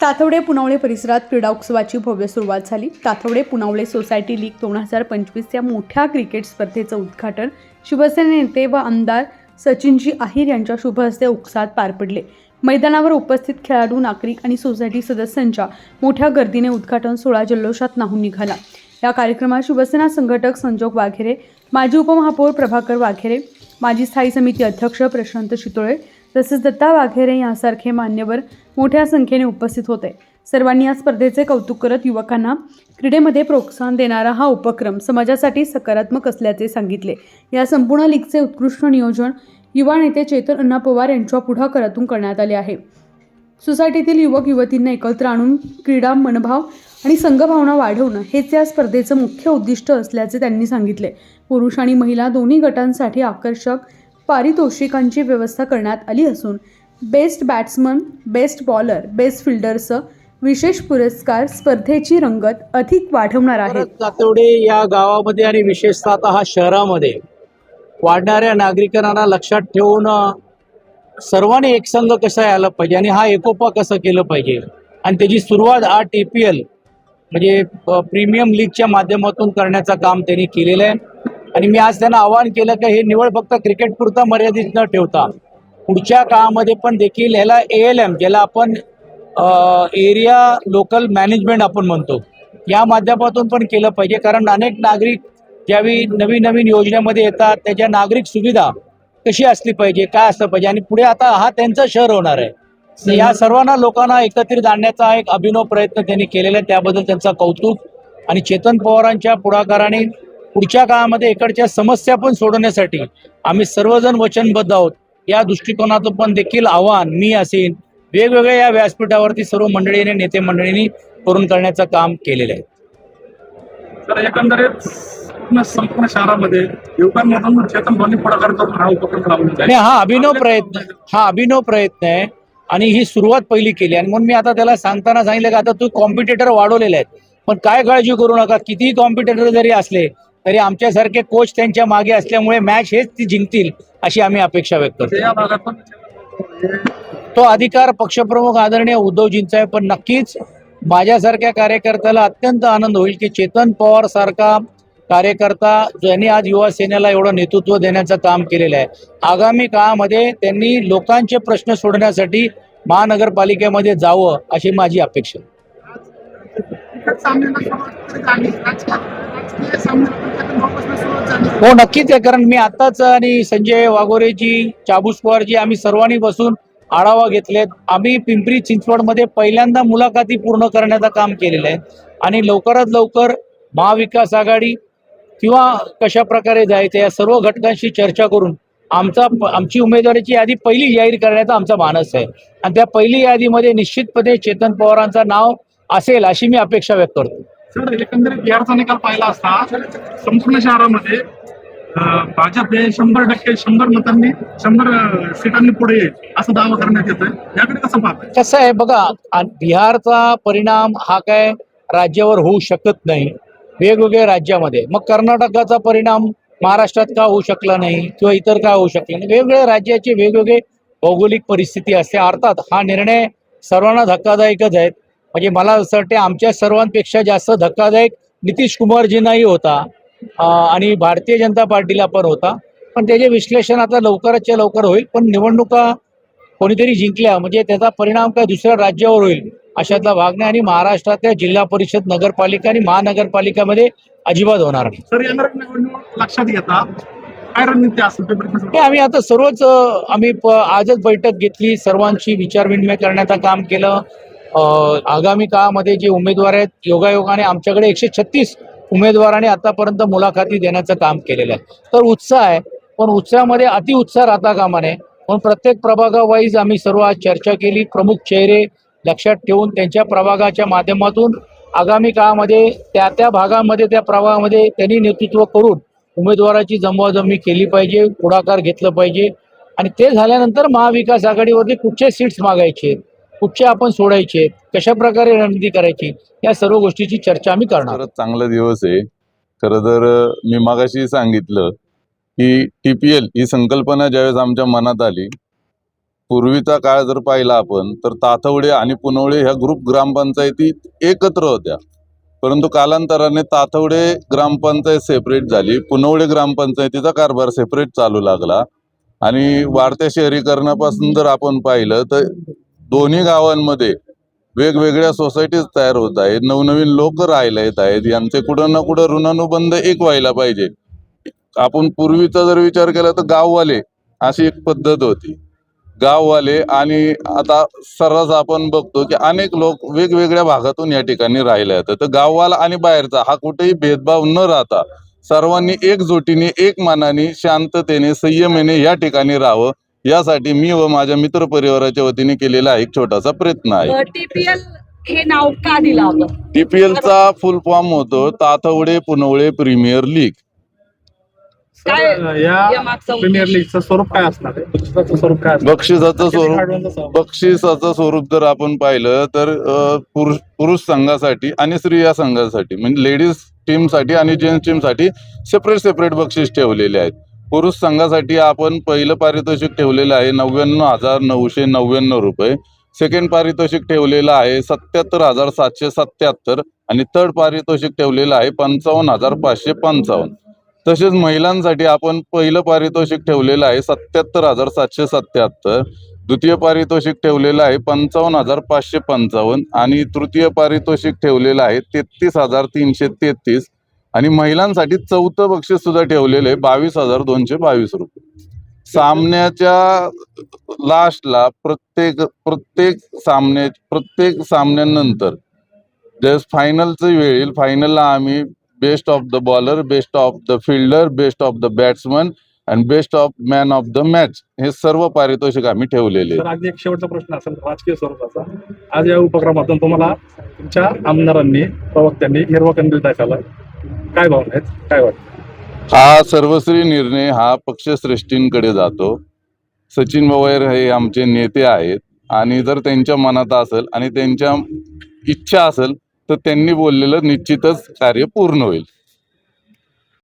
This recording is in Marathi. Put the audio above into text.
तातवडे पुनावळे परिसरात क्रीडा उत्सवाची भव्य सुरुवात झाली. तातवडे पुनावळे सोसायटी लीग दोन हजार पंचवीस या मोठ्या क्रिकेट स्पर्धेचं उद्घाटन शिवसेना नेते व आमदार सचिनजी आहिर यांच्या शुभ हस्ते उत्साहात पार पडले. मैदानावर उपस्थित खेळाडू नागरिक आणि सोसायटी सदस्यांच्या मोठ्या गर्दीने उद्घाटन सोहळा जल्लोषात नाहून निघाला. या कार्यक्रमात शिवसेना संघटक संजोग वाघेरे माजी उपमहापौर प्रभाकर वाघेरे माजी स्थायी समिती अध्यक्ष प्रशांत शितोळे तसेच दत्ता वाघेरे यांसारखे मान्यवर मोठ्या संख्येने उपस्थित होते. सर्वांनी या स्पर्धेचे कौतुक करत युवकांना क्रीडेमध्ये प्रोत्साहन देणारा हा उपक्रम समाजासाठी सकारात्मक असल्याचे सांगितले. या संपूर्ण लीगचे उत्कृष्ट नियोजन युवा नेते चेतन अण्णा पवार यांच्या पुढाकारातून करण्यात आले आहे. सोसायटीतील युवक युवतींना एकत्र आणून क्रीडा मनभाव आणि संघभावना वाढवणं हेच या स्पर्धेचं मुख्य उद्दिष्ट असल्याचे त्यांनी सांगितले. पुरुष आणि महिला दोन्ही गटांसाठी आकर्षक पारितोषिकांची व्यवस्था करण्यात आली असून best batsman best bowler best फिल्डरसह विशेष पुरस्कार स्पर्धेची रंगत अधिक वाढवणार आहे. तातवडे या गावामध्ये आणि विशेषतः हा शहरामध्ये वाढणाऱ्या नागरिकांना लक्षात ठेवून सर्वांनी एकसंघ कसं यायला पाहिजे आणि हा एकोपा कसं केलं पाहिजे? आणि त्याची सुरुवात हा टी पी एल म्हणजे प्रीमियम लीगच्या माध्यमातून करण्याचं काम त्यांनी केलेलं आहे. आणि मी आज त्यांना आवाहन केलं की हे निवड फक्त क्रिकेट पुरता मर्यादित न ठेवता पुढच्या काळामध्ये पण देखील ह्याला ए एल एम ज्याला आपण एरिया लोकल मॅनेजमेंट आपण म्हणतो या माध्यमातून पण केलं पाहिजे. कारण अनेक नागरिक ज्यावेळी नवीन नवीन योजनेमध्ये येतात त्याच्या नागरिक सुविधा कशी असली पाहिजे काय असलं पाहिजे आणि पुढे आता हा त्यांचं शहर होणार आहे. या सर्वांना लोकांना एकत्रित आणण्याचा एक अभिनव प्रयत्न त्यांनी केलेला आहे. त्याबद्दल त्यांचा कौतुक आणि चेतन पवारांच्या पुढाकाराने पुढच्या काळामध्ये इकडच्या समस्या पण सोडवण्यासाठी आम्ही सर्वजण वचनबद्ध आहोत. या दृष्टिकोनातून पण देखील आव्हान मी असेल वेगवेगळ्या या व्यासपीठावरती सर्व मंडळीने नेते मंडळींनी करून करण्याचं काम केलेलं आहे. तर एकंदरीत पूर्ण संपूर्ण शहरामध्ये युवकांमधून चेतन ध्वनी पुढाकार करून हा उपक्रम राबवला आणि हा अभिनव प्रयत्न हा अभिनव प्रयत्न आहे आणि ही सुरुवात पहिली केली आणि म्हणून मी आता त्याला सांगताना सांगितलं की आता तू कॉम्पिटिटर वाढवलेले आहेत. पण काय काळजी करू नका कितीही कॉम्पिटिटर जरी असले तरी आमच्यासारखे कोच त्यांच्या मागे असल्यामुळे मॅच हेच ती जिंकतील अशी आम्ही अपेक्षा व्यक्त करतो. तो अधिकार पक्षप्रमुख आदरणीय उद्धवजींचा आहे पण नक्कीच माझ्यासारख्या कार्यकर्त्याला अत्यंत आनंद होईल की चेतन पवार सारखा कार्यकर्ता ज्यांनी आज युवा सेनेला एवढं नेतृत्व देण्याचं काम केलेलं आहे. आगामी काळामध्ये त्यांनी लोकांचे प्रश्न सोडण्यासाठी महानगरपालिकेमध्ये जावं अशी माझी अपेक्षा हो नक्कीच आहे कारण मी आताच आणि संजय वाघोरेजी चाबूसवारजी आम्ही सर्वांनी बसून आढावा घेतलेत. आम्ही पिंपरी चिंचवडमध्ये पहिल्यांदा मुलाखती पूर्ण करण्याचं काम केलेलं आहे. आणि लवकरात लवकर महाविकास आघाडी किंवा कशा प्रकारे जायचं या सर्व घटकांशी चर्चा करून आमचा आमची उमेदवारीची यादी पहिली जाहीर करण्याचा आमचा मानस आहे. आणि त्या पहिली यादीमध्ये निश्चितपणे चेतन पवारांचं नाव असेल अशी मी अपेक्षा व्यक्त करतो. सर एकंदरीत बिहारचा निकाल पाहिला असता संपूर्ण शहरामध्ये भाजप हे शंभर टक्के शंभर मतांनी शंभर सीटांनी पुढे येईल असा दावा करण्यात येतोय. याकडे कसं पाहताय? कसं आहे बघा बिहारचा परिणाम हा काय राज्यावर होऊ शकत नाही. वेगवेगळ्या राज्यामध्ये. मग कर्नाटकाचा परिणाम महाराष्ट्रात का होऊ शकला नाही? किंवा इतर का होऊ शकला नाही? वेगवेगळ्या राज्याचे वेगवेगळे भौगोलिक परिस्थिती असते. अर्थात हा निर्णय सर्वांना धक्कादायकच आहेत म्हणजे मला असं वाटते आमच्या सर्वांपेक्षा जास्त धक्कादायक नितीश कुमारजींनाही होता. आणि भारतीय जनता पार्टीला पण होता. पण त्याचे विश्लेषण आता लवकरच्या लवकर होईल पण निवडणुका कोणीतरी जिंकल्या म्हणजे त्याचा परिणाम काय दुसऱ्या राज्यावर होईल अशातला भाग नाही. आणि महाराष्ट्रातल्या जिल्हा परिषद नगरपालिका आणि महानगरपालिकामध्ये अजिबात होणार नाही. आम्ही आता सर्वच आम्ही आजच बैठक घेतली सर्वांशी विचारविनिमय करण्याचं काम केलं. आगामी काळामध्ये जे उमेदवार आहेत योगायोगाने आमच्याकडे एकशे छत्तीस उमेदवारांनी आतापर्यंत मुलाखती देण्याचं काम केलेलं आहे. तर उत्साह आहे पण उत्साहामध्ये अतिउत्साह राहता कामा नये. म्हणून प्रत्येक प्रभागावाईज आम्ही सर्व आज चर्चा केली. प्रमुख चेहरे लक्षात ठेवून त्यांच्या प्रभागाच्या माध्यमातून आगामी काळामध्ये त्या त्या भागामध्ये त्या प्रभागामध्ये त्यांनी नेतृत्व करून उमेदवाराची जमवाजमी केली पाहिजे पुढाकार घेतलं पाहिजे. आणि ते झाल्यानंतर महाविकास आघाडीवरती कुठचे सीट्स मागायचे कुठचे आपण सोडायचे कशा प्रकारे रणनीती करायची या सर्व गोष्टीची चर्चा आम्ही करणार. चांगला दिवस आहे. खरं तर मी मागाशी सांगितलं की टी पी एल ही संकल्पना ज्यावेळेस आमच्या मनात आली पूर्वीचा काळ जर पाहिला आपण तर ताथवडे आणि पुनवळे ह्या ग्रुप ग्रामपंचायती एकत्र होत्या. परंतु कालांतराने ताथवडे ग्रामपंचायत सेपरेट झाली पुनवळे ग्रामपंचायतीचा कारभार सेपरेट चालू लागला. आणि वाढत्या शहरीकरणापासून जर आपण पाहिलं तर दोन्ही गावांमध्ये वेगवेगळ्या सोसायटीज तयार होत आहेत. नवनवीन लोक राहायला येत आहेत. यांचे कुठं ना कुठं ऋणानुबंध एक व्हायला पाहिजे. आपण पूर्वीचा जर विचार केला तर गाववाले अशी एक पद्धत होती. गाववाले आणि आता सर्रास आपण बघतो की अनेक लोक वेगवेगळ्या भागातून या ठिकाणी राहिला येतात तर गाववाला आणि बाहेरचा हा कुठेही भेदभाव न राहता सर्वांनी एकजुटीने एक मनाने शांततेने संयमेने या ठिकाणी राहावं. यासाठी मी व माझ्या मित्र परिवाराच्या वतीने केलेला एक छोटासा प्रयत्न आहे. टीपीएल हे नाव का दिलं फुल फॉर्म होतो ताथवडे पुनवळे प्रीमियर लीग. काय? या या मागचं प्रीमियर लीगचं स्वरूप काय असणार आहे? बक्षिसाचं स्वरूप काय असणार? बक्षिसाचं स्वरूप? बक्षिसाचं जर आपण पाहिलं तर अ, पुरुष पुरुष संघासाठी आणि स्त्रिया संघासाठी म्हणजे लेडीज टीमसाठी आणि जेंट्स टीमसाठी सेपरेट सेपरेट बक्षीस ठेवलेले आहेत. पुरुष संघासाठी आपण पहिलं पारितोषिक ठेवलेलं आहे नव्याण्णव हजार नऊशे नव्याण्णव रुपये. सेकंड पारितोषिक ठेवलेलं आहे सत्याहत्तर हजार सातशे सत्याहत्तर आणि थर्ड पारितोषिक ठेवलेलं आहे पंचावन्न हजार पाचशे पंचावन्न. तसेच महिलांसाठी आपण पहिलं पारितोषिक ठेवलेलं आहे सत्याहत्तर हजार सातशे सत्याहत्तर. द्वितीय पारितोषिक ठेवलेलं आहे पंचावन्न हजार पाचशे पंचावन्न आणि तृतीय पारितोषिक ठेवलेलं आहे तेहतीस हजार तीनशे तेहतीस. आणि महिलांसाठी चौथं बक्षीस सुद्धा ठेवलेलं आहे बावीस हजार दोनशे बावीस रुपये. सामन्याच्या लास्टला प्रत्येक प्रत्येक सामने प्रत्येक सामन्यानंतर जस फायनलचं वेळील फायनलला आम्ही best of the bowler best of the fielder best of the batsman आणि best of man of the match हे सर्व पारितोषिक आम्ही ठेवलेले आहेत. अगदी एक शेवटचा प्रश्न असेल राजकीय स्वरूपाचा. आज या उपक्रमातून तुम्हाला तुमच्या आमदारांनी प्रवक्त्यांनी हिरवा कंदील दाखवला काय भावना आहेत? काय वाटतं? हा सर्वश्री निर्णय हा पक्षश्रेष्ठींकडे जातो. सचिन पवार हे आमचे नेते आहेत. आणि जर त्यांच्या मनात असेल आणि त्यांच्या इच्छा असेल तर त्यांनी बोललेलं निश्चितच कार्य पूर्ण होईल.